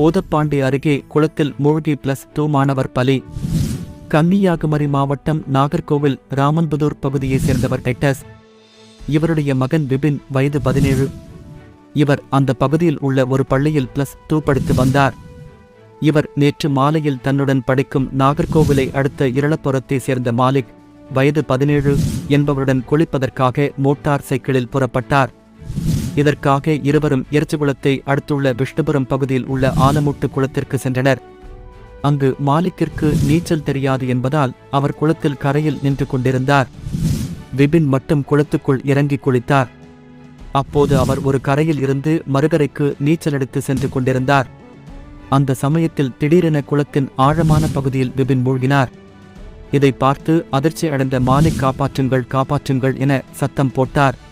போதப்பாண்டி அருகே குளத்தில் மூழ்கி பிளஸ் டூ மாணவர் பலி. கன்னியாகுமரி மாவட்டம் நாகர்கோவில் ராமன்புதூர் பகுதியைச் சேர்ந்தவர் டெக்டஸ் இவருடைய மகன் விபின் வயது பதினேழு. இவர் அந்த பகுதியில் உள்ள ஒரு பள்ளியில் பிளஸ் டூ படித்து வந்தார். இவர் நேற்று மாலையில் தன்னுடன் படிக்கும் நாகர்கோவிலை அடுத்த இரளப்புறத்தை சேர்ந்த மாலிக் வயது பதினேழு என்பவருடன் குளிப்பதற்காக மோட்டார் சைக்கிளில் புறப்பட்டார். இதற்காக இருவரும் எரிச்சுகுளத்தை அடுத்துள்ள விஷ்ணுபுரம் பகுதியில் உள்ள ஆலமுட்டு குளத்திற்கு சென்றனர். அங்கு மாலிக்கிற்கு நீச்சல் தெரியாது என்பதால் அவர் குளத்தில் கரையில் நின்று கொண்டிருந்தார். விபின் மட்டும் குளத்துக்குள் இறங்கி குளித்தார். அப்போது அவர் ஒரு கரையில் இருந்து மறுகரைக்கு நீச்சல் அடித்து சென்று கொண்டிருந்தார். அந்த சமயத்தில் திடீரென குளத்தின் ஆழமான பகுதியில் விபின் மூழ்கினார். இதை பார்த்து அதிர்ச்சி அடைந்த மாலிக் காப்பாற்றுங்கள் காப்பாற்றுங்கள் என சத்தம் போட்டார்.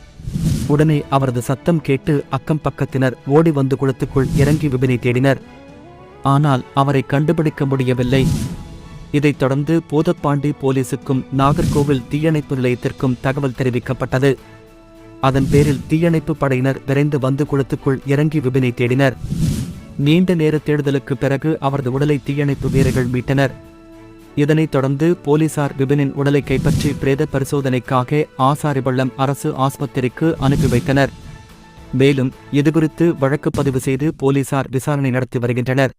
உடனே அவரது சத்தம் கேட்டு அக்கம் பக்கத்தினர் ஓடி வந்து குளத்துக்குள் இறங்கி விபினை தேடினர். ஆனால் அவரை கண்டுபிடிக்க முடியவில்லை. இதைத் தொடர்ந்து பூதப்பாண்டி போலீசுக்கும் நாகர்கோவில் தீயணைப்பு நிலையத்திற்கும் தகவல் தெரிவிக்கப்பட்டது. அதன் பேரில் தீயணைப்பு படையினர் விரைந்து வந்து குளத்துக்குள் இறங்கி விபினை தேடினர். நீண்ட நேர தேடுதலுக்கு பிறகு அவரது உடலை தீயணைப்பு வீரர்கள் மீட்டனர். இதனைத் தொடர்ந்து போலீசார் விபினின் உடலை கைப்பற்றி பிரேத பரிசோதனைக்காக ஆசாரிபள்ளம் அரசு ஆஸ்பத்திரிக்கு அனுப்பி வைத்தனர். மேலும் இதுகுறித்து வழக்கு பதிவு செய்து போலீசார் விசாரணை நடத்தி வருகின்றனர்.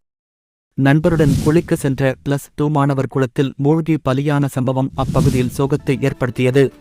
நண்பருடன் குளிக்க சென்ற பிளஸ் டூ மாணவர் குளத்தில் மூழ்கி பலியான சம்பவம் அப்பகுதியில் சோகத்தை ஏற்படுத்தியது.